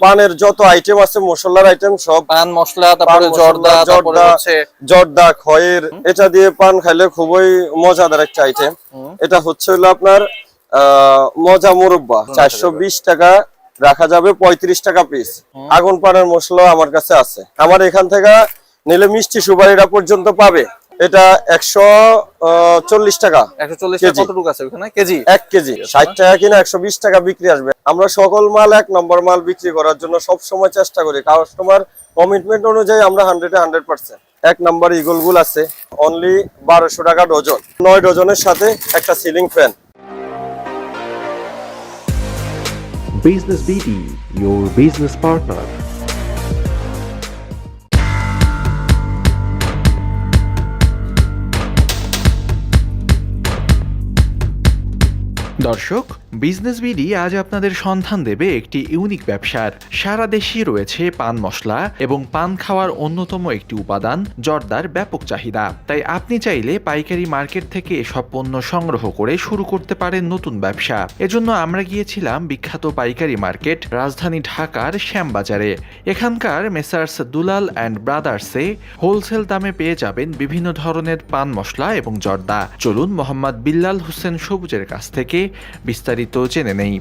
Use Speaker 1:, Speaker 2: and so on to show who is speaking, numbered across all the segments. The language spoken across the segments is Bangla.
Speaker 1: পানের যত আইটেম আছে মশলার আইটেম সব
Speaker 2: পান মশলা তারপরে জর্দা
Speaker 1: জর্দা, জর্দা খয়ের এটা দিয়ে পান খাইলে খুবই মজাদার একটা আইটেম এটা হচ্ছে হলো আপনার আহ, মজা মুরব্বা চারশো বিশ টাকা রাখা যাবে পঁয়ত্রিশ টাকা পিস আগুন পানের মশলা আমার কাছে আছে। আমার এখান থেকে নিলে মিষ্টি সুপারিটা পর্যন্ত পাবে। এটা একশো চল্লিশ টাকা
Speaker 2: একশো চল্লিশ
Speaker 1: কেজি।
Speaker 2: কতটুকু আছে ওখানে? কেজি?
Speaker 1: এক কেজি। ষাট টাকা কিনা একশো বিশ টাকা বিক্রি আসবে। আমরা সকল মাল এক নম্বর মাল বিক্রি করার জন্য সব সময় চেষ্টা করি। কাস্টমার কমিটমেন্ট অনুযায়ী আমরা হান্ড্রেডে হান্ড্রেড পার্সেন্ট এক নম্বর ইগল গুল আছে। অনলি বারোশো টাকা ডজন। নয় ডজনের সাথে একটা ceiling fan
Speaker 3: Business BD, your business partner.
Speaker 4: দর্শক বিজনেস বিডি আজ আপনাদের সন্ধান দেবে একটি ইউনিক ব্যবসার। সারা দেশেই রয়েছে পান মশলা এবং পান খাওয়ার অন্যতম একটি উপাদান, জর্দার ব্যাপক চাহিদা। তাই আপনি চাইলে পাইকারি মার্কেট থেকে এসব পণ্য সংগ্রহ করে শুরু করতে পারেন নতুন ব্যবসা। এজন্য আমরা গিয়েছিলাম বিখ্যাত পাইকারি মার্কেট, রাজধানী ঢাকার শ্যামবাজারে। এখানকার মেসার্স দুলাল অ্যান্ড ব্রাদার্সে হোলসেল দামে পেয়ে যাবেন বিভিন্ন ধরনের পান মশলা এবং জর্দা। চলুন মোহাম্মদ বিল্লাল হোসেন সবুজের কাছ থেকে বিস্তারিত জেনে নেই।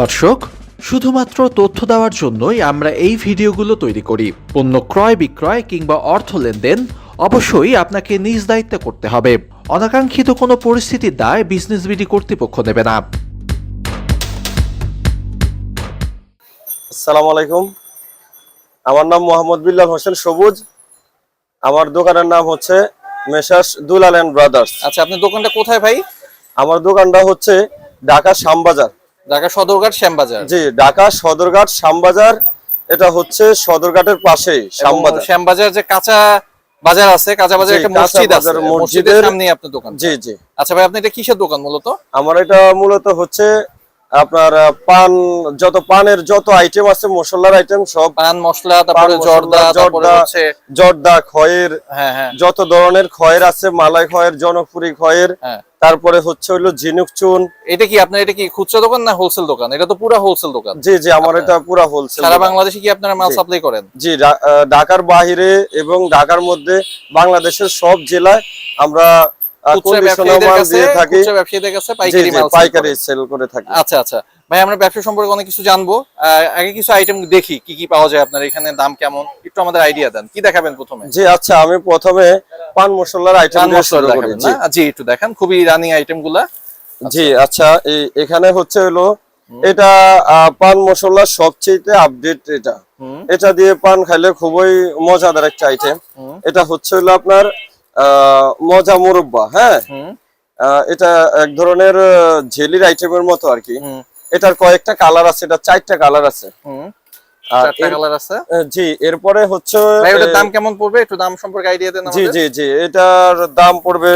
Speaker 4: দর্শক শুধুমাত্র তথ্য দেওয়ার জন্যই আমরা এই ভিডিওগুলো তৈরি করি। পণ্য ক্রয় বিক্রয় কিংবা অর্থ লেনদেন অবশ্যই আপনাকে নিজ দায়িত্বে করতে হবে। অনাকাঙ্ক্ষিত কোনো পরিস্থিতির দায় বিজনেস বিডি কর্তৃপক্ষ নেবে না।
Speaker 1: আসসালামু আলাইকুম। আমার নাম মোহাম্মদ বিল্লাল হোসেন সবুজ। আমার দোকানের নাম হচ্ছে মেসার্স দুলাল অ্যান্ড ব্রাদার্স।
Speaker 2: আচ্ছা আপনার দোকানটা কোথায় ভাই?
Speaker 1: আমার দোকানটা হচ্ছে ঢাকা শ্যামবাজার।
Speaker 2: ঢাকা সদরঘাট শ্যামবাজার।
Speaker 1: জি ঢাকা সদরঘাট শ্যামবাজার এটা হচ্ছে সদরঘাটের
Speaker 2: এবং
Speaker 1: শ্যামবাজার।
Speaker 2: শ্যামবাজার যে কাঁচা বাজার আছে কাঁচা বাজার একটা মসজিদ আছে মসজিদের সামনেই আপনার দোকান
Speaker 1: জি জি।
Speaker 2: আচ্ছা ভাই আপনি এটা কিসের দোকান মূলত?
Speaker 1: আমার এটা মূলত হচ্ছে আপনার পান যত পানের যত আইটেম আছে মশলার আইটেম সব
Speaker 2: পান মশলা তারপরে জর্দা
Speaker 1: জর্দা, জর্দা খয়ের
Speaker 2: হ্যাঁ হ্যাঁ।
Speaker 1: যত ধরনের খয়ের আছে মালাই খয়ের জনপুরি খয়ের
Speaker 2: হ্যাঁ।
Speaker 1: তারপরে হচ্ছে হইল ঝিনুক চুন।
Speaker 2: এটা কি আপনার এটা কি খুচরা দোকান না হোলসেল দোকান? এটা তো পুরো হোলসেল দোকান।
Speaker 1: জি জি আমার এটা পুরা হোলসেল
Speaker 2: সারা বাংলাদেশে কি আপনারা মাল। সাপ্লাই করেন?
Speaker 1: জি ঢাকার বাইরে এবং ঢাকার মধ্যে বাংলাদেশের সব জেলায় আমরা
Speaker 2: পাইকারি।
Speaker 1: সেল করে। থাকি।
Speaker 2: আচ্ছা আচ্ছা। ভাই আমরা ব্যবসা সম্পর্কে অনেক কিছু জানব। আগে কিছু আইটেম দেখি কি কি পাওয়া যায় আপনার এখানে দাম কেমন? একটু আমাদের আইডিয়া দেন। কি দেখাবেন প্রথমে?
Speaker 1: জি আচ্ছা আমি প্রথমে পান মশলার আইটেম জি।
Speaker 2: একটু দেখান। খুবই রানিং আইটেমগুলা।
Speaker 1: জি আচ্ছা এই- এখানে হচ্ছে হলো এটা পান মশলার সবচেয়ে আপডেট এটা। এটা দিয়ে পান খাইলে খুবই মজাদার একটা আইটেম এটা হচ্ছে হলো আপনার মজা মুরব্বা হ্যাঁ? এটা এক ধরনের ঝেলির জেলির আইটেমের মতো আর কি। এটার কয়েকটা কালার আছে এটা চারটা কালার আছে।
Speaker 2: হুম।
Speaker 1: আর
Speaker 2: চারটা কালার আছে?
Speaker 1: জি এরপরে হচ্ছে
Speaker 2: দাম কেমন পড়বে? একটু দাম সম্পর্কে আইডিয়া দেন
Speaker 1: জি জি জি এটার দাম পড়বে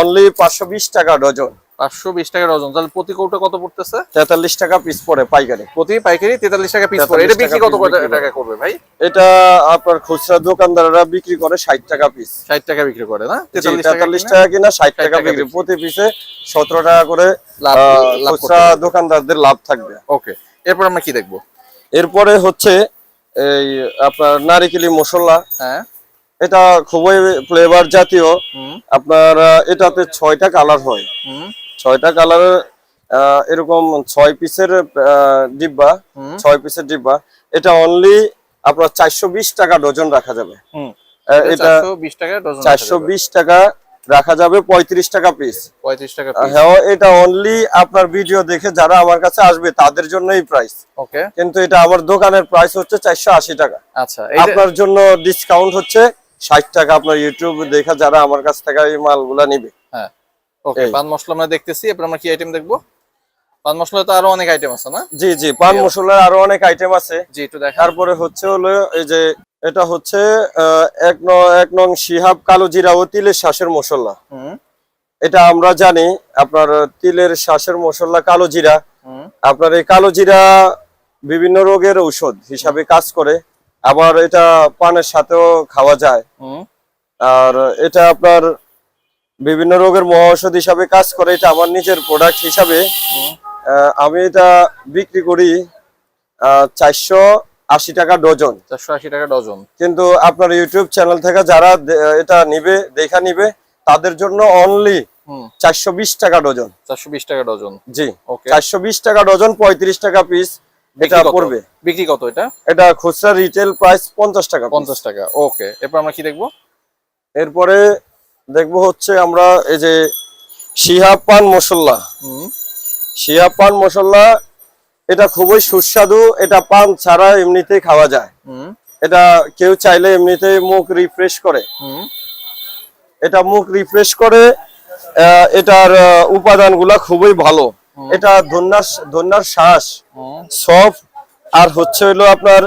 Speaker 1: অনলি পাঁচশো বিশ টাকা ডজন।
Speaker 2: পাঁচশো বিশ টাকা ডজন তাহলে প্রতি কৌটা কত পড়তেছে?
Speaker 1: তেতাল্লিশ টাকা পিস পড়ে পাইকারি।
Speaker 2: প্রতি পাইকারি তেতাল্লিশ টাকা পিস পড়ে। এটা বিক্রি কত টাকা করবে ভাই?
Speaker 1: এটা আপনার খুচরা দোকানদাররা বিক্রি করে ষাট টাকা পিস
Speaker 2: ষাট টাকা বিক্রি করে না?
Speaker 1: তেতাল্লিশ টাকা কিনা? ষাট টাকা বিক্রি। প্রতি পিসে সতেরো টাকা করে
Speaker 2: লাভ-
Speaker 1: খুচরা দোকানদারদের লাভ থাকবে।
Speaker 2: ওকে। এরপর আমরা কি দেখব?
Speaker 1: এরপরে হচ্ছে এই আপনার নারিকেলি মশলা।
Speaker 2: হ্যাঁ।
Speaker 1: এটা খুবই ফ্লেভার জাতীয়। আপনার এটাতে ছয়টা কালার হয়। ছয়টা কালার এরকম ছয় পিসের ডিব্বা ছয় পিসের ডিব্বা। এটা অনলি আপনার চারশো বিশ টাকা ডজন রাখা যাবে। এটা
Speaker 2: চারশো বিশ টাকা
Speaker 1: রাখা যাবে। পঁয়ত্রিশ টাকা পিস
Speaker 2: পঁয়ত্রিশ টাকা
Speaker 1: হ্যাঁ এটা অনলি আপনার ভিডিও দেখে যারা আমার কাছে আসবে তাদের জন্য এই প্রাইস
Speaker 2: ওকে
Speaker 1: কিন্তু এটা আমার দোকানের প্রাইস হচ্ছে চারশো আশি টাকা।
Speaker 2: আচ্ছা
Speaker 1: আপনার জন্য ডিসকাউন্ট হচ্ছে ষাট টাকা। আপনার ইউটিউব দেখে যারা আমার কাছ থেকে এই মালগুলা নিবে।
Speaker 2: ওকে পান মশলা আমরা দেখতেছি এরপর আমরা কি আইটেম দেখব? পান মশলা তো আরও অনেক আইটেম আছে না?
Speaker 1: জি জি পান মশলার আরও অনেক আইটেম আছে।
Speaker 2: জি একটু দেখা
Speaker 1: তারপরে হচ্ছে হলো এই যে এটা হচ্ছে এক ন এক নং শিহাব কালো জিরা ও তিলের শ্বাসের মশলা।
Speaker 2: হুম।
Speaker 1: এটা আমরা জানি আপনার তিলের শ্বাসের মশলা কালো জিরা।
Speaker 2: হুম।
Speaker 1: আপনার এই কালো জিরা বিভিন্ন রোগের ঔষধ হিসাবে কাজ করে আবার এটা পানের সাথেও খাওয়া যায়।
Speaker 2: হুম।
Speaker 1: আর এটা আপনার বিভিন্ন রোগের মহৌষধ হিসাবে কাজ করে এটা আমার নিজের প্রোডাক্ট হিসাবে। আমি এটা বিক্রি করি চারশো আশি টাকা ডজন।
Speaker 2: চারশো আশি টাকা ডজন।
Speaker 1: কিন্তু আপনার ইউটিউব চ্যানেল থেকে যারা এটা নিবে দেখা নিবে তাদের জন্য অনলি চারশো বিশ টাকা ডজন।
Speaker 2: চারশো বিশ টাকা ডজন।
Speaker 1: জি।
Speaker 2: ওকে
Speaker 1: চারশো বিশ টাকা ডজন পঁয়ত্রিশ টাকা পিস এটা পড়বে।
Speaker 2: বিক্রি কত এটা?
Speaker 1: এটা খুচরা রিটেল প্রাইস পঞ্চাশ টাকা
Speaker 2: পঞ্চাশ টাকা ওকে এরপর আমরা কি দেখব?
Speaker 1: এরপরে দেখব হচ্ছে আমরা এই যে শিহাব পান মশলা। শিহাব পান মশলা এটা খুবই সুস্বাদু এটা পান ছাড়া এমনিতেই খাওয়া যায়। এটা কেউ চাইলে এমনিতেই মুখ রিফ্রেশ করে। এটা মুখ রিফ্রেশ করে এটার উপাদানগুলা খুবই ভালো। এটা ধন্যার ধন্যার শ্বাস। সফট। আর হচ্ছে হলো আপনার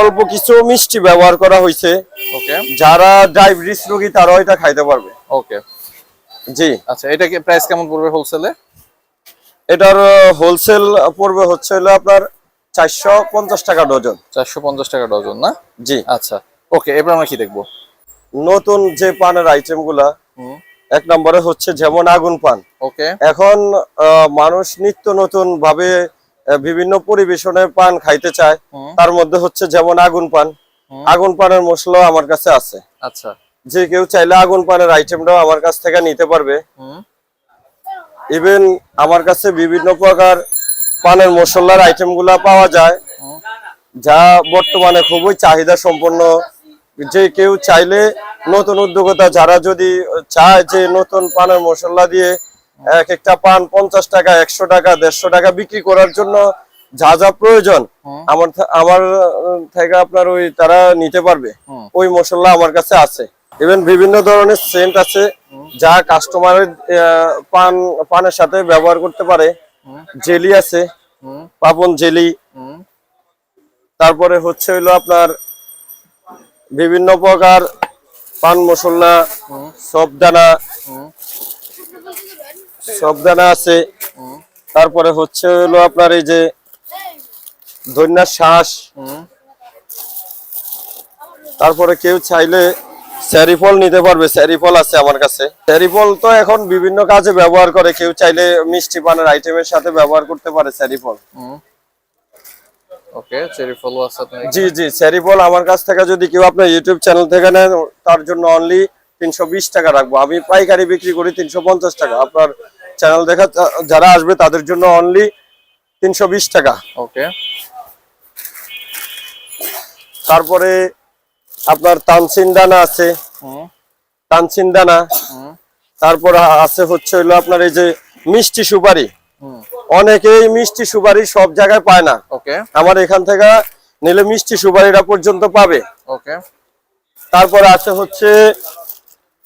Speaker 1: অল্প কিছু মিষ্টি ব্যবহার করা হয়েছে
Speaker 2: ওকে
Speaker 1: যারা ডায়াবেটিস রোগী তারাও এটা খাইতে পারবে।
Speaker 2: ওকে
Speaker 1: জি।
Speaker 2: আচ্ছা এটা কি প্রাইস কেমন পড়বে হোলসেলে
Speaker 1: এটার হোলসেল পড়বে হচ্ছে হলো আপনার চারশো পঞ্চাশ টাকা ডজন।
Speaker 2: চারশো পঞ্চাশ টাকা ডজন না?
Speaker 1: জি।
Speaker 2: আচ্ছা ওকে এবার আমরা কি দেখব?
Speaker 1: নতুন যে পানের
Speaker 2: আইটেমগুলা
Speaker 1: এক নম্বরে হচ্ছে যেমন আগুন পান।
Speaker 2: ওকে
Speaker 1: এখন মানুষ নিত্য নতুন ভাবে বিভিন্ন পরিবেশনে পান খাইতে চায়। তার মধ্যে হচ্ছে যেমন আগুন পান। আগুন পানের মশলা আমার কাছে আছে।
Speaker 2: আচ্ছা।
Speaker 1: যে কেউ চাইলে আগুন পানের আইটেমটাও আমার কাছ থেকে নিতে পারবে। ইভেন আমার কাছে বিভিন্ন প্রকার পানের মশলার আইটেম পাওয়া যায়। যা বর্তমানে খুবই চাহিদা সম্পন্ন। যে কেউ চাইলে নতুন উদ্যোগতা যারা যদি চায় যে নতুন পানের মশলা দিয়ে এক একটা পান পঞ্চাশ টাকা একশো টাকা দেড়শো টাকা বিক্রি করার জন্য যা যা প্রয়োজন আমার আমার থেকে আপনার ওই তারা নিতে পারবে। ওই মশলা আমার কাছে আছে। ইভেন বিভিন্ন ধরনের সেন্ট আছে যা কাস্টমারের পান পানের সাথে ব্যবহার করতে পারে। জেলি আছে পাপন জেলি। তারপরে হচ্ছে হইল আপনার বিভিন্ন প্রকার পান মশলা। সবদানা সবদানা আছে। তারপরে হচ্ছে হলো আপনার এই যে ধন্যার শ্বাস। তারপরে কেউ চাইলে স্যারিফল নিতে পারবে স্যারিফল আছে আমার কাছে। স্যারিফল তো এখন বিভিন্ন কাজে ব্যবহার করে কেউ চাইলে মিষ্টি পানের আইটেমের সাথে ব্যবহার করতে পারে স্যারিফল।
Speaker 2: ওকে চেরি আছে
Speaker 1: জি জি স্যারিফল আমার কাছ থেকে যদি কেউ আপনার ইউটিউব চ্যানেল থেকে নেন তার জন্য অনলি তিনশো বিশ টাকা রাখব। আমি পাইকারি বিক্রি করি তিনশো পঞ্চাশ টাকা। আপনার চ্যানেল দেখা যারা আসবে তাদের জন্য অনলি তিনশো বিশ টাকা।
Speaker 2: ওকে।
Speaker 1: তারপরে আপনার তানসিন দানা আছে তানসিন দানা তারপর আছে হচ্ছে হলো আপনার এই যে মিষ্টি সুপারি। অনেকেই মিষ্টি সুপারি সব জায়গায় পায় না।
Speaker 2: ওকে।
Speaker 1: আমার এখান থেকে নিলে মিষ্টি সুপারিটা পর্যন্ত পাবে।
Speaker 2: ওকে।
Speaker 1: তারপর আছে হচ্ছে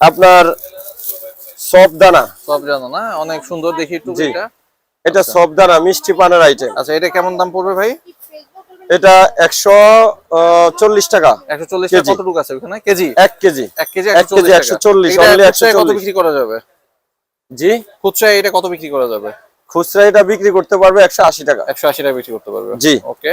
Speaker 1: আপনার সব দানা
Speaker 2: সব না? অনেক সুন্দর দেখি একটু এটা
Speaker 1: এটা সব দানা মিষ্টি পানের আইটেম
Speaker 2: আচ্ছা এটা কেমন দাম পড়বে ভাই?
Speaker 1: এটা একশো চল্লিশ টাকা।
Speaker 2: একশো চল্লিশ
Speaker 1: কেজি।
Speaker 2: কতটুকু আছে ওখানে? কেজি?
Speaker 1: এক কেজি।
Speaker 2: এক কেজি
Speaker 1: এক কেজি একশো চল্লিশ
Speaker 2: কত বিক্রি করা যাবে?
Speaker 1: জি?
Speaker 2: খুচরা এটা কত বিক্রি করা যাবে?
Speaker 1: খুচরা এটা বিক্রি করতে পারবে একশো আশি টাকা।
Speaker 2: একশো আশি টাকা বিক্রি করতে পারবে?
Speaker 1: জি।
Speaker 2: ওকে।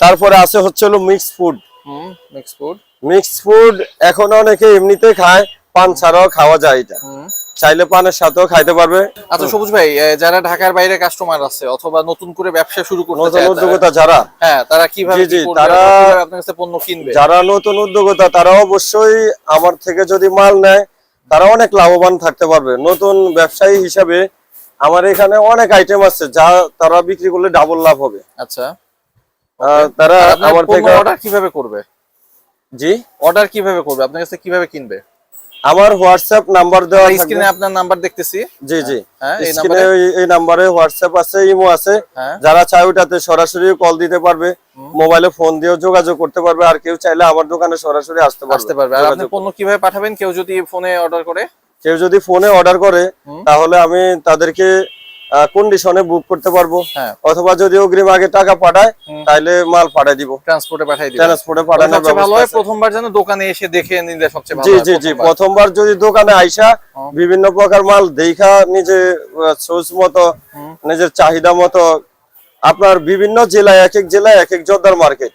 Speaker 1: তারপরে আছে হচ্ছে হলো mix food
Speaker 2: hmm mix food
Speaker 1: mix food এখন অনেকে এমনিতে খায় পান ছাড়াও খাওয়া যায় এটা। চাইলে পানের সাথেও খাইতে পারবে।
Speaker 2: আচ্ছা সবুজ ভাই যারা ঢাকার বাইরে কাস্টমার আছে অথবা নতুন করে ব্যবসা শুরু করতে
Speaker 1: নতুন
Speaker 2: চায়
Speaker 1: উদ্যোগতা যারা?
Speaker 2: হ্যাঁ তারা কীভাবে
Speaker 1: জি, তারা-
Speaker 2: আপনার কাছে পণ্য কিনবে?
Speaker 1: যারা নতুন উদ্যোগতা তারা অবশ্যই আমার থেকে যদি মাল নেয় তারা অনেক লাভবান থাকতে পারবে। নতুন ব্যবসায়ী হিসাবে আমার এখানে অনেক আইটেম আছে যা তারা বিক্রি করলে ডাবল লাভ হবে।
Speaker 2: আচ্ছা।
Speaker 1: তারা আমার থেকে
Speaker 2: অর্ডার কীভাবে করবে?
Speaker 1: জি?
Speaker 2: অর্ডার কীভাবে করবে? আপনার কাছে কীভাবে কিনবে?
Speaker 1: আমার হোয়াটসঅ্যাপ নাম্বার দেওয়া
Speaker 2: স্ক্রিনে আপনার নাম্বার দেখতেছি।
Speaker 1: জি জি।
Speaker 2: হ্যাঁ, এই
Speaker 1: স্ক্রিনে
Speaker 2: নাম্বারে?
Speaker 1: এই নাম্বারে হোয়াটসঅ্যাপ আছে ইমো আছে।
Speaker 2: হ্যাঁ।
Speaker 1: যারা চায় ওটাতে সরাসরি কল দিতে পারবে। মোবাইলে ফোন দিয়েও যোগাযোগ করতে পারবে আর কেউ চাইলে আমার দোকানে সরাসরি আসতে পারবে।
Speaker 2: আসতে পারবে। আর আপনি পণ্য কীভাবে পাঠাবেন? কেউ যদি ফোনে অর্ডার করে?
Speaker 1: কেউ যদি ফোনে অর্ডার করে তাহলে আমি তাদেরকে কন্ডিশনে বুক করতে পারব।
Speaker 2: হ্যাঁ।
Speaker 1: অথবা যদি অগ্রিম আগে টাকা পাঠায় তাহলে মাল পাঠায় দিব।
Speaker 2: ট্রান্সপোর্টে পাঠিয়ে দিবেন
Speaker 1: ট্রান্সপোর্টে পাঠানোর
Speaker 2: ভালো
Speaker 1: ব্যবস্থা
Speaker 2: প্রথমবার যেন দোকানে এসে দেখে নিলে সবচেয়ে ভালো
Speaker 1: জি জি জি।
Speaker 2: প্রথমবার।
Speaker 1: যদি দোকানে আইসা বিভিন্ন প্রকার মাল দেখা নিজে সোজ মতো নিজের চাহিদা মতো আপনার বিভিন্ন জেলায় এক এক জেলায় এক এক জর্দার মার্কেট।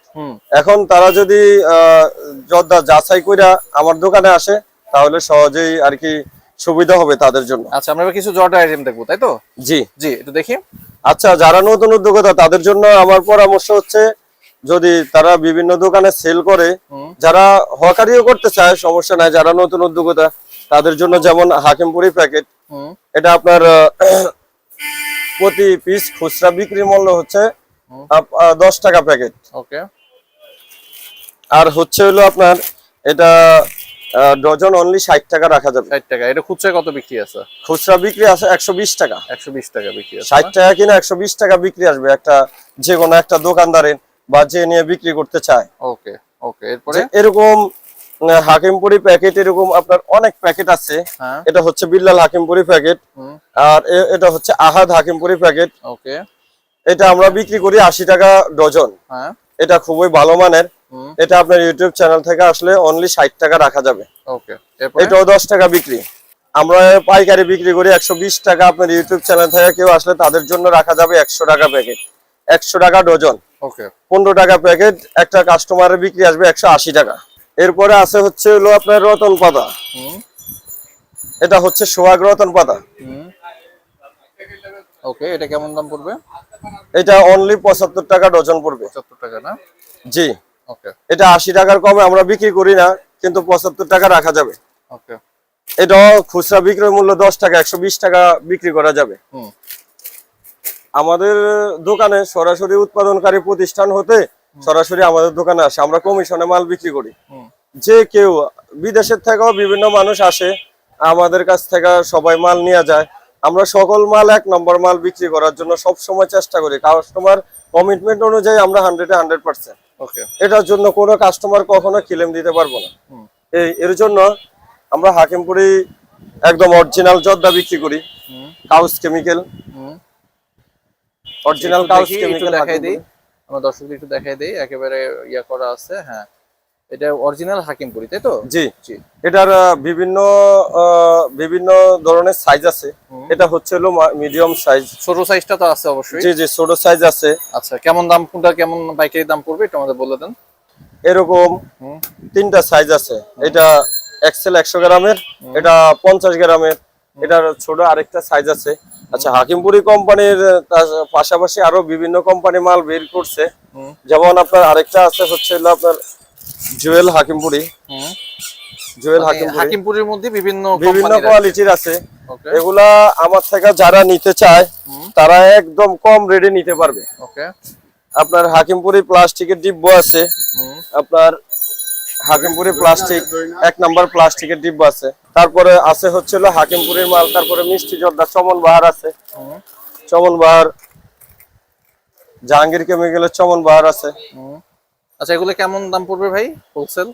Speaker 1: এখন তারা যদি আহ, জর্দা যাচাই কইরা আমার দোকানে আসে তাহলে সহজেই আর কি সুবিধা হবে তাদের জন্য।
Speaker 2: আচ্ছা আমরা কিছু জর্ডার আইটেম দেখব তাই তো?
Speaker 1: জি।
Speaker 2: জি একটু দেখি।
Speaker 1: আচ্ছা যারা নতুন উদ্যোক্তা তাদের জন্য আমার পরামর্শ হচ্ছে যদি তারা বিভিন্ন দোকানে সেল করে যারা হকারিও করতে চায় সমস্যা নাই যারা নতুন উদ্যোক্তা তাদের জন্য যেমন হাকিমপুরি প্যাকেট এটা আপনার প্রতি পিস খুচরা বিক্রি মূল্য হচ্ছে দশ টাকা প্যাকেট
Speaker 2: ওকে
Speaker 1: আর হচ্ছে হলো আপনার এটা ডজন অনলি ষাট টাকা রাখা যাবে।
Speaker 2: ষাট টাকা। এটা খুচরা কত বিক্রি আছে?
Speaker 1: খুচরা বিক্রি আছে একশো বিশ টাকা।
Speaker 2: একশো বিশ টাকা বিক্রি আছে।
Speaker 1: ষাট
Speaker 2: না?
Speaker 1: টাকা কিনা একশো বিশ টাকা বিক্রি আসবে একটা যে কোনো একটা দোকানদারের বা যে নিয়ে বিক্রি করতে চায়।
Speaker 2: ওকে ওকে এরপরে?
Speaker 1: এরকম হাকিমপুরি প্যাকেট এরকম আপনার অনেক প্যাকেট আছে।
Speaker 2: হ্যাঁ।
Speaker 1: এটা হচ্ছে বিল্লাল হাকিমপুরি প্যাকেট আর এটা হচ্ছে আহাদ হাকিমপুরি প্যাকেট
Speaker 2: ওকে।
Speaker 1: এটা আমরা বিক্রি করি আশি টাকা ডজন।
Speaker 2: হ্যাঁ।
Speaker 1: এটা খুবই ভালো মানের। এটা আপনার ইউটিউব চ্যানেল থেকে আসলে অনলি ষাট টাকা রাখা যাবে।
Speaker 2: ওকে
Speaker 1: এটাও দশ টাকা বিক্রি। আমরা পাইকারি বিক্রি করি একশো বিশ টাকা আপনার ইউটিউব চ্যানেল থেকে কেউ আসলে তাদের জন্য রাখা যাবে একশো টাকা প্যাকেট একশো টাকা ডজন পনেরো টাকা প্যাকেট একটা কাস্টমারের বিক্রি আসবে একশো আশি টাকা। এরপরে আছে হচ্ছে হলো আপনার রতন পাতা।
Speaker 2: হুম।
Speaker 1: এটা হচ্ছে সোহাগ রতন পাতা।
Speaker 2: হুম। ওকে এটা কেমন দাম পড়বে?
Speaker 1: এটা অনলি পঁচাত্তর টাকা ডজন পড়বে।
Speaker 2: পঁচাত্তর টাকা না?
Speaker 1: জি। এটা আশি টাকার কমে আমরা বিক্রি করি না কিন্তু পঁচাত্তর টাকা রাখা যাবে। এটাও খুচরা বিক্রয় মূল্য দশ টাকা একশো বিশ টাকা বিক্রি করা যাবে। আমাদের দোকানে সরাসরি উৎপাদনকারী প্রতিষ্ঠান হতে সরাসরি আমাদের দোকানে আসে আমরা কমিশনে মাল বিক্রি করি। যে কেউ বিদেশের থেকেও বিভিন্ন মানুষ আসে আমাদের কাছ থেকে সবাই মাল নিয়ে যায়। আমরা সকল মাল এক নম্বর মাল বিক্রি করার জন্য সব সময় চেষ্টা করি। কাস্টমার কমিটমেন্ট অনুযায়ী আমরা হান্ড্রেডে হান্ড্রেড পার্সেন্ট এটার জন্য কোনো কাস্টমার কখনো ক্লেম দিতে পারব না। এই এর জন্য আমরা হাকিমপুরি একদম অরিজিনাল জর্দা বিক্রি করি। কাউস কেমিক্যাল অরিজিনাল কাউস কেমিক্যাল
Speaker 2: দেখাই দিই। আমরা দর্শকদের একটু দেখাই দিই। একেবারে ইয়া করা আছে হ্যাঁ। এটা অরিজিনাল হাকিমপুরি তাই তো?
Speaker 1: জি।
Speaker 2: জি।
Speaker 1: এটার বিভিন্ন বিভিন্ন ধরনের সাইজ আছে। এটা হচ্ছে হলো মিডিয়াম সাইজ
Speaker 2: ছোট সাইজটা তো আছে অবশ্যই।
Speaker 1: জি জি ছোট সাইজ আছে।
Speaker 2: আচ্ছা কেমন দাম কোনটা কেমন পাইকারি দাম পড়বে একটু আমাদের বলে দেন।
Speaker 1: এরকম তিনটা সাইজ আছে। এটা এক্সেল একশো গ্রামের এটা পঞ্চাশ গ্রামের। এটার ছোট আরেকটা সাইজ আছে। আচ্ছা হাকিমপুরি কোম্পানির পাশাপাশি আরও বিভিন্ন কোম্পানি মাল বের করছে। যেমন আপনার আরেকটা আছে হচ্ছে আপনার জুয়েল হাকিমপুরি। জুয়েল
Speaker 2: মানে
Speaker 1: হাকিমপুরি।
Speaker 2: হাকিমপুরির মধ্যে বিভিন্ন
Speaker 1: বিভিন্ন কোয়ালিটির আছে। এগুলা আমার থেকে যারা নিতে চায় তারা একদম কম রেটে নিতে পারবে।
Speaker 2: ওকে
Speaker 1: আপনার হাকিমপুরি প্লাস্টিকের ডিব্ব আছে। আপনার হাকিমপুরি প্লাস্টিক এক নাম্বার প্লাস্টিকের ডিব্বা আছে। তারপরে আছে হচ্ছে হাকিমপুরির মাল তারপরে মিষ্টি জর্দা চমন বাহার আছে। চমন বাহার জাহাঙ্গীর কেমিক্যালের চমন বাহার আছে।
Speaker 2: আচ্ছা এগুলো কেমন দাম পড়বে ভাই হোলসেল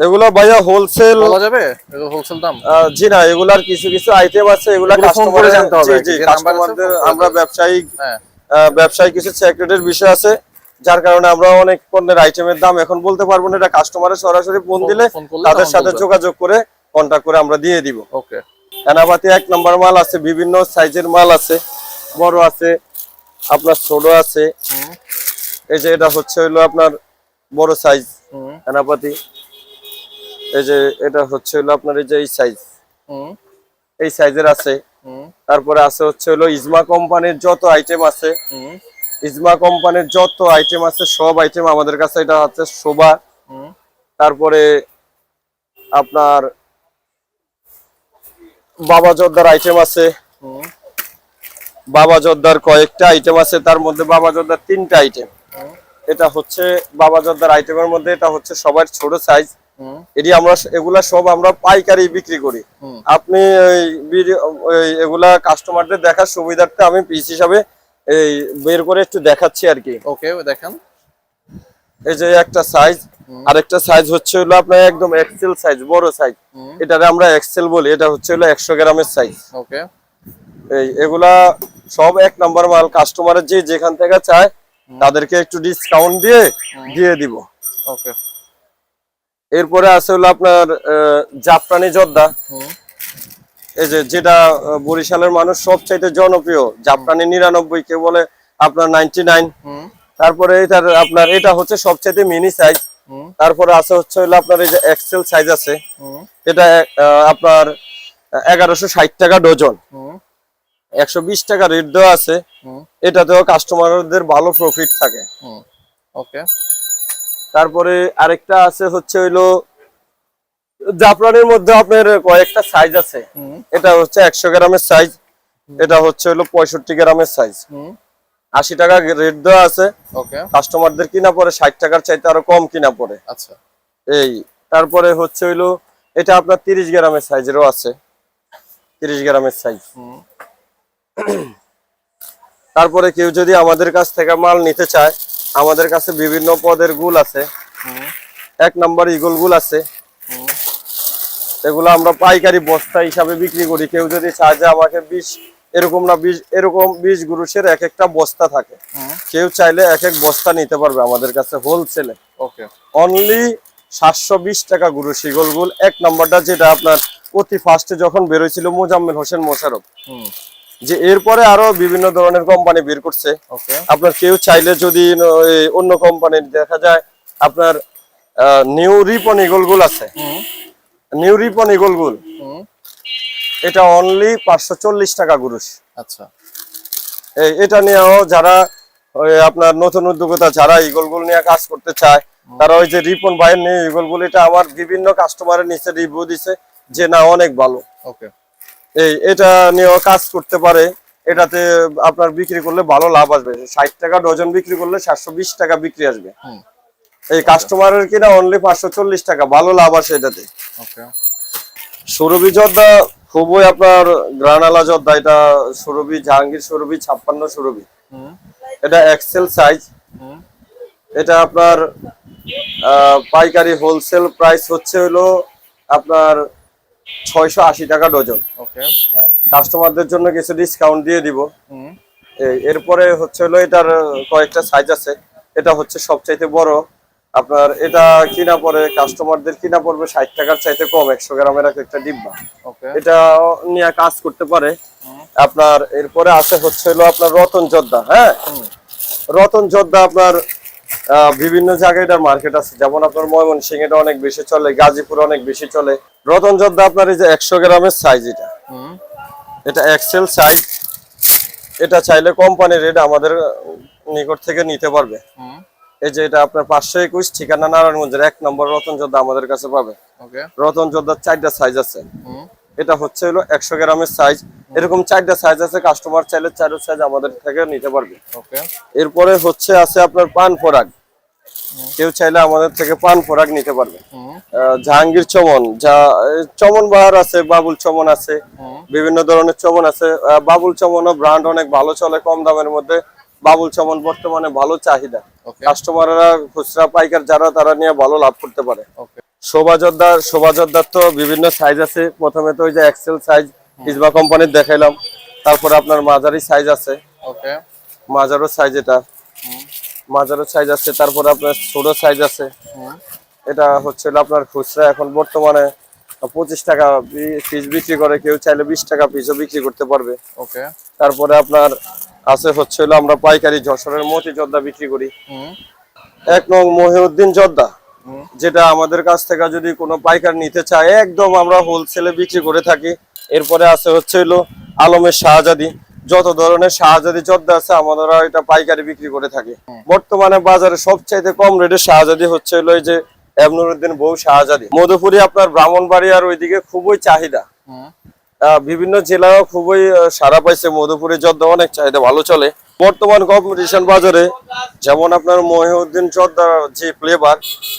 Speaker 1: এগুলো ভাইয়া হোলসেল
Speaker 2: বলা যাবে? এগুলো হোলসেল দাম?
Speaker 1: জি না এগুলার কিছু কিছু আইটেম আছে এগুলা
Speaker 2: এগুলো phone করে
Speaker 1: কাস্টমার
Speaker 2: জানতে হবে।
Speaker 1: জি কাস্টমারদের আমরা। ব্যবসায়িক
Speaker 2: হ্যাঁ।
Speaker 1: আহ, ব্যবসায়িক কিছু সিক্রেটের বিষয় আছে যার কারণে আমরা অনেক পণ্যের আইটেমের দাম এখন বলতে পারব না এটা কাস্টমারের সরাসরি ফোন দিলে তাদের সাথে যোগাযোগ করে কন্টাক্ট করে আমরা দিয়ে দিব।
Speaker 2: ওকে
Speaker 1: এনাবাতি এক নম্বর মাল আছে বিভিন্ন সাইজের মাল আছে বড় আছে আপনার ছোট আছে। এই যে এটা হচ্ছে হলো আপনার বড় সাইজ এনাপাতি এই যে এটা হচ্ছে হলো আপনার এই যে এই সাইজ
Speaker 2: হুম।
Speaker 1: এই সাইজের আছে। তারপরে আছে হচ্ছে হলো ইজমা কোম্পানির যত আইটেম আছে।
Speaker 2: হুম।
Speaker 1: ইজমা কোম্পানির যত আইটেম আছে সব আইটেম আমাদের কাছে এটা হচ্ছে শোভা।
Speaker 2: হুম।
Speaker 1: তারপরে আপনার বাবা জর্দার আইটেম আছে।
Speaker 2: হুম।
Speaker 1: বাবা জর্দার কয়েকটা আইটেম আছে তার মধ্যে বাবা জর্দার তিনটা আইটেম এটা হচ্ছে বাবা জর্দার আইটেমের মধ্যে এটা হচ্ছে সবার ছোট সাইজ এটি আমরা এগুলা সব আমরা পাইকারি বিক্রি করি। আপনি এগুলা কাস্টমারদের দেখার সুবিধার্থে আমি পিস হিসাবে এই বের করে একটু দেখাচ্ছি আর কি।
Speaker 2: ওকে দেখেন।
Speaker 1: এই যে একটা সাইজ আরেকটা সাইজ হচ্ছে হলো আপনার একদম এক্সেল সাইজ বড় সাইজ এটারে আমরা এক্সেল বলি এটা হচ্ছে হলো একশো গ্রামের সাইজ
Speaker 2: ওকে।
Speaker 1: এই এগুলা সব এক নাম্বার মাল কাস্টমারের যে যেখান থেকে চায় তাদেরকে একটু ডিসকাউন্ট দিয়ে দিয়ে দিব।
Speaker 2: ওকে
Speaker 1: এরপরে আছে হলো আপনার জাফরানি জর্দা। এই যে যেটা বরিশালের মানুষ সবচাইতে জনপ্রিয় জাফরানি নিরানব্বই কেউ বলে আপনার নাইনটি নাইন
Speaker 2: হুম।
Speaker 1: তারপরে এটার আপনার এটা হচ্ছে সবচাইতে মিনি সাইজ তারপরে আছে হচ্ছে হলো আপনার এই যে এক্সেল সাইজ আছে। এটা আপনার এগারোশো ষাট টাকা ডজন
Speaker 2: হুম।
Speaker 1: একশো বিশ টাকা রেট দেওয়া আছে। এটাতেও কাস্টমারদের ভালো প্রফিট থাকে।
Speaker 2: ওকে
Speaker 1: তারপরে আরেকটা আছে হচ্ছে হইল জাফরানের মধ্যে আপনার কয়েকটা সাইজ আছে। এটা হচ্ছে একশো গ্রামের সাইজ এটা হচ্ছে হলো পঁয়ষট্টি গ্রামের সাইজ আশি টাকা রেট দেওয়া আছে।
Speaker 2: ওকে
Speaker 1: কাস্টমারদের কিনা পরে ষাট টাকার চাইতে আরও কম কিনা পড়ে।
Speaker 2: আচ্ছা।
Speaker 1: এই তারপরে হচ্ছে হইল এটা আপনার তিরিশ গ্রামের সাইজেরও আছে। তিরিশ গ্রামের সাইজ
Speaker 2: হুম।
Speaker 1: তারপরে কেউ যদি আমাদের কাছ থেকে মাল নিতে চায় আমাদের কাছে বিভিন্ন পদের গুল আছে। এক নাম্বার ইগল গুল আছে। এগুলো আমরা পাইকারি বস্তা হিসাবে বিক্রি করি। কেউ যদি চায় যে আমাকে বিশ এরকম না বিশ এরকম বিশ গুরুষের এক একটা বস্তা থাকে। কেউ চাইলে এক এক বস্তা নিতে পারবে আমাদের কাছে হোলসেলে
Speaker 2: ওকে
Speaker 1: অনলি সাতশো বিশ টাকা গুরু শিগল গুল। এক নম্বরটা যেটা আপনার অতি ফার্স্টে যখন বেরোয়ছিল মোজাম্মেল হোসেন মোশারফ যে এরপরে আরও বিভিন্ন ধরনের কোম্পানি বের করছে।
Speaker 2: ওকে
Speaker 1: আপনার কেউ চাইলে যদি অন্য কোম্পানির দেখা যায় আপনার নিউ রিপন ইগল গুল আছে। নিউ রিপন ইগল গুল। এটা অনলি পাঁচশো চল্লিশ টাকা গুরুষ
Speaker 2: আচ্ছা।
Speaker 1: এই এটা নিয়েও যারা আপনার নতুন উদ্যোগতা যারা ইগল গুল নিয়ে কাজ করতে চায় তারা ওই যে রিপন ভাইয়ের নিয়ে ইগল গুল এটা আমার বিভিন্ন কাস্টমারের নিচে রিভিউ দিছে যে না অনেক ভালো।
Speaker 2: ওকে
Speaker 1: এই এটা নিয়েও কাজ করতে পারে। এটাতে আপনার বিক্রি করলে ভালো লাভ আসবে। ষাট টাকা ডজন বিক্রি করলে সাতশো বিশ টাকা বিক্রি আসবে। এই কাস্টমারের কিনা অনলি পাঁচশো চল্লিশ টাকা ভালো লাভ আসে এটাতে। সুরভি জর্দা খুবই আপনার গ্রানালা জর্দা এটা সুরভি জাহাঙ্গীর সুরভি ছাপ্পান্ন সুরভি।
Speaker 2: হুম।
Speaker 1: এটা এক্সেল সাইজ এটা আপনার পাইকারি হোলসেল প্রাইস হচ্ছে হলো আপনার ছয়শো আশি টাকা ডজন।
Speaker 2: ওকে।
Speaker 1: কাস্টমারদের জন্য কিছু ডিসকাউন্ট দিয়ে দিব। এরপরে হচ্ছে হলো এটার কয়েকটা সাইজ আছে। এটা হচ্ছে সবচাইতে বড়। আপনার এটা কিনা পরে কাস্টমারদের কিনা পড়বে ষাট টাকার চাইতে কম একশো গ্রামের একটা ডিব্বা। এটা নিয়ে কাজ করতে পারে। আপনার এরপরে আছে হচ্ছে হলো আপনার রতন যোদ্ধা হ্যাঁ? রতন যোদ্ধা আপনার বিভিন্ন জায়গায় এটার মার্কেট আছে। যেমন আপনার ময়মনসিং এটা অনেক বেশি চলে গাজীপুর অনেক বেশি চলে। রতন যোদ্ধা আপনার এই যে একশো গ্রামের সাইজ এটা। এটা এক্সেল সাইজ এটা চাইলে কোম্পানির রেট আমাদের নিকট থেকে নিতে পারবে। এই যে এটা আপনার পাঁচশো একুশ ঠিকানা নারায়ণগঞ্জের এক নম্বর রতন যোদ্ধা আমাদের কাছে পাবে। রতন যোদ্ধার চারটা সাইজ আছে। এটা হচ্ছে হলো একশো গ্রামের সাইজ এরকম চারটা সাইজ আছে কাস্টমার চাইলে চারটা সাইজ আমাদের থেকে নিতে পারবে। এরপরে হচ্ছে আছে আপনার পান ফোরাক। কেউ চাইলে আমাদের থেকে পান ফোরাক নিতে পারবে। জাহাঙ্গীর চমন যা চমন বাহার আছে বাবুল চমন আছে বিভিন্ন ধরনের চমন আছে। বাবুল চমনও ব্র্যান্ড অনেক ভালো চলে কম দামের মধ্যে। বাবুল চমন বর্তমানে ভালো চাহিদা। কাস্টমাররা খুচরা পাইকার যারা তারা নিয়ে ভালো লাভ করতে পারে। শোভাযোদ্ধার শোভাযোদ্ধার তো বিভিন্ন সাইজ আছে। প্রথমে তো ওই যে এক্সেল সাইজ ইসবা কোম্পানির দেখাইলাম। তারপরে আপনার মাঝারি সাইজ আছে।
Speaker 2: ওকে
Speaker 1: মাঝারো সাইজ এটা। মাঝারো সাইজ আছে। তারপরে আপনার ছোট সাইজ আছে। এটা হচ্ছে আপনার খুচরা। এখন বর্তমানে পঁচিশ টাকা পিস বিক্রি করে কেউ চাইলে বিশ টাকা পিসও বিক্রি করতে পারবে।
Speaker 2: ওকে।
Speaker 1: তারপরে আপনার আছে হচ্ছে হলো আমরা পাইকারি যশোরের মতি যোদ্ধা বিক্রি করি। এক নং মহিউদ্দিন যোদ্ধা যেটা আমাদের কাছ থেকে যদি কোনো পাইকার নিতে চায় একদম আমরা হোলসেলে বিক্রি করে থাকি। এরপরে আছে হচ্ছে হলো আলমের শাহজাদি যত ধরনের শাহজাদি যোদ্ধা আছে আমরা এটা পাইকারি বিক্রি করে থাকি। বর্তমানে বাজারে সবচাইতে কম রেটে শাহজাদি হচ্ছে হলো এই যে এবনুরুদ্দিন বউ শাহজাদি। মধুপুরি আপনার ব্রাহ্মণবাড়িয়ার ওইদিকে খুবই চাহিদা। বিভিন্ন জেলাও খুবই সারা পাইছে মধুপুরি যোদ্ধা অনেক চাহিদা ভালো চলে। বর্তমান কম্পিটিশন বাজারে যেমন আপনার মহিউদ্দিন যোদ্ধা যে ফ্লেভার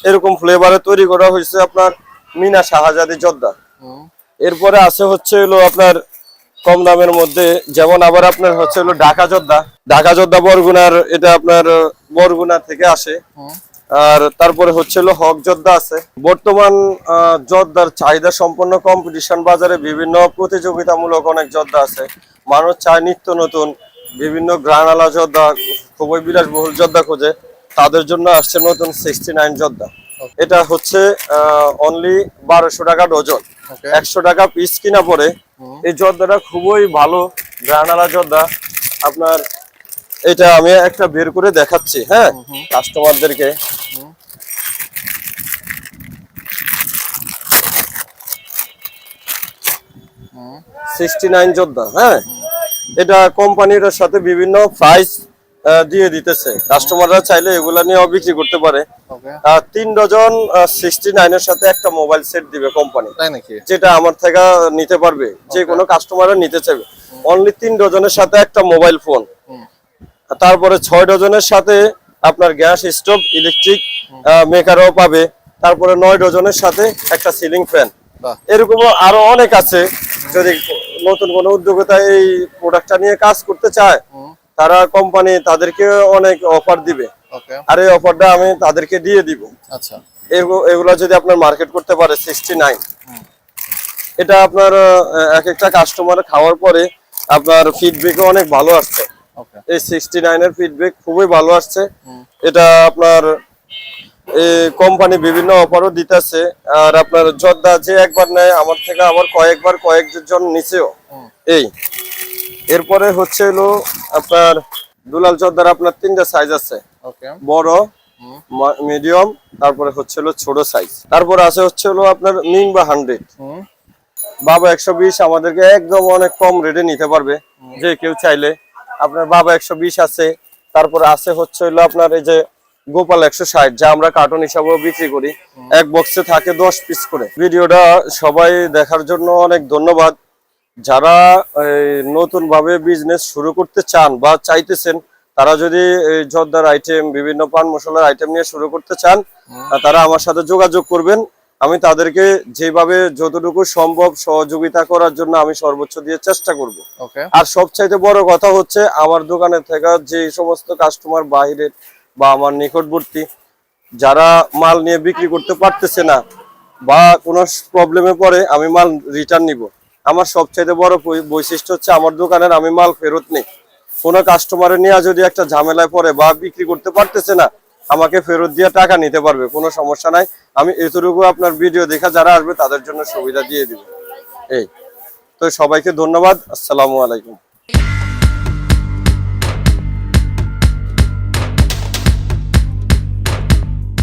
Speaker 1: এরকম ফ্লেভারে তৈরি করা হয়েছে আপনার মিনা শাহজাদি
Speaker 2: হুম।
Speaker 1: এরপরে আছে হচ্ছে হলো আপনার কম দামের মধ্যে যেমন আবার আপনার হচ্ছে হলো ঢাকা যোদ্ধা ঢাকা যোদ্ধা বরগুনার এটা আপনার বরগুনা থেকে আসে। আর তারপরে হচ্ছে হলো হক যোদ্ধা আছে। বর্তমান যোদ্ধার চাহিদা সম্পন্ন কম্পিটিশন বাজারে বিভিন্ন প্রতিযোগিতামূলক অনেক যোদ্ধা আছে। মানুষ চায় নিত্য নতুন বিভিন্ন গ্রানালা যোদ্ধা খুবই বিলাসবহুল যোদ্ধা খোঁজে। তাদের জন্য আসছে নতুন সিক্সটি নাইন যোদ্ধা এটা হচ্ছে অনলি বারোশো টাকা ডজন। একশো টাকা পিস কিনা পরে এই যোদ্ধাটা খুবই ভালো গ্রানালা যোদ্ধা আপনার এটা আমি একটা বের করে দেখাচ্ছি হ্যাঁ? কাস্টমারদেরকে। সিক্সটি নাইন যোদ্ধা হ্যাঁ? এটা কোম্পানির সাথে বিভিন্ন প্রাইস দিয়ে দিতেছে। কাস্টমাররা চাইলে এগুলা নিয়েও বিক্রি করতে পারে। আর তিন ডজন সিক্সটি নাইনের সাথে একটা মোবাইল সেট দিবে কোম্পানি। যেটা আমার থেকে নিতে পারবে। যে কোনো কাস্টমাররা নিতে চাইবে। অনলি তিন ডজনের সাথে একটা মোবাইল ফোন। তারপরে ছয় ডজনের সাথে আপনার গ্যাস স্টোভ ইলেকট্রিক মেকারও পাবে। তারপরে নয় ডজনের সাথে একটা সিলিং ফ্যান। এরকম আরও অনেক আছে। যদি নতুন কোনো উদ্যোক্তা এই প্রোডাক্টটা নিয়ে কাজ করতে চায় তারা কোম্পানি তাদেরকে অনেক অফার দিবে। আর এই অফারটা আমি তাদেরকে দিয়ে দিব।
Speaker 2: আচ্ছা।
Speaker 1: এগু- এগুলো যদি আপনার মার্কেট করতে পারে সিক্সটি নাইন এটা আপনার এক একটা কাস্টমার খাওয়ার পরে আপনার ফিডব্যাকও অনেক ভালো আসছে। এই সিক্সটি নাইনের ফিডব্যাক খুবই ভালো আসছে। এটা আপনার কোম্পানি বিভিন্ন অফারও দিতেছে। আর আপনার যোদ্ধা যে একবার নেয় আমার থেকে আবার কয়েকবার কয়েকজন নিচেও এই। এরপরে হচ্ছে হলো আপনার দুলাল যোদ্ধার আপনার তিনটা সাইজ আছে। বড় মিডিয়াম তারপরে হচ্ছে হলো ছোট সাইজ তারপরে আছে হচ্ছে হলো আপনার মিং বা হান্ড্রেড বাবা একশো বিশ আমাদেরকে একদম অনেক কম রেটে নিতে পারবে। যে কেউ চাইলে। আপনার বাবা একশো বিশ আছে তারপরে আছে হচ্ছে হলো আপনার এই যে গোপাল একশো ষাট যা আমরা কার্টুন হিসাবেও বিক্রি করি। এক বক্সে থাকে দশ পিস করে। ভিডিওটা সবাই দেখার জন্য অনেক ধন্যবাদ। যারা নতুন ভাবে বিজনেস শুরু করতে চান বা চাইতেছেন তারা যদি এই জর্দার আইটেম বিভিন্ন পান মশলার আইটেম নিয়ে শুরু করতে চান তারা আমার সাথে যোগাযোগ করবেন। আমি তাদেরকে যেভাবে যতটুকু সম্ভব সহযোগিতা করার জন্য আমি সর্বোচ্চ দিয়ে চেষ্টা করব। আর সবচাইতে বড় কথা হচ্ছে আমার দোকানে থেকে যে সমস্ত কাস্টমার বাইরের বা আমার নিকটবর্তী যারা মাল নিয়ে বিক্রি করতে পারতেছে না বা কোনো প্রবলেমে পড়ে আমি মাল রিটার্ন নিব। আমার সবচাইতে বড় বৈশিষ্ট্য হচ্ছে আমার দোকানের আমি মাল ফেরত নেই। কোনো কাস্টমারের নিয়ে যদি একটা ঝামেলায় পড়ে বা বিক্রি করতে পারতেছে না আমাকে ফেরত দিয়ে টাকা নিতে পারবে, কোনো সমস্যা নাই। আমি এতটুকু আপনার ভিডিও দেখা যারা আসবে তাদের জন্য সুবিধা দিয়ে দিব। এই। তো সবাইকে ধন্যবাদ। আসসালামু আলাইকুম।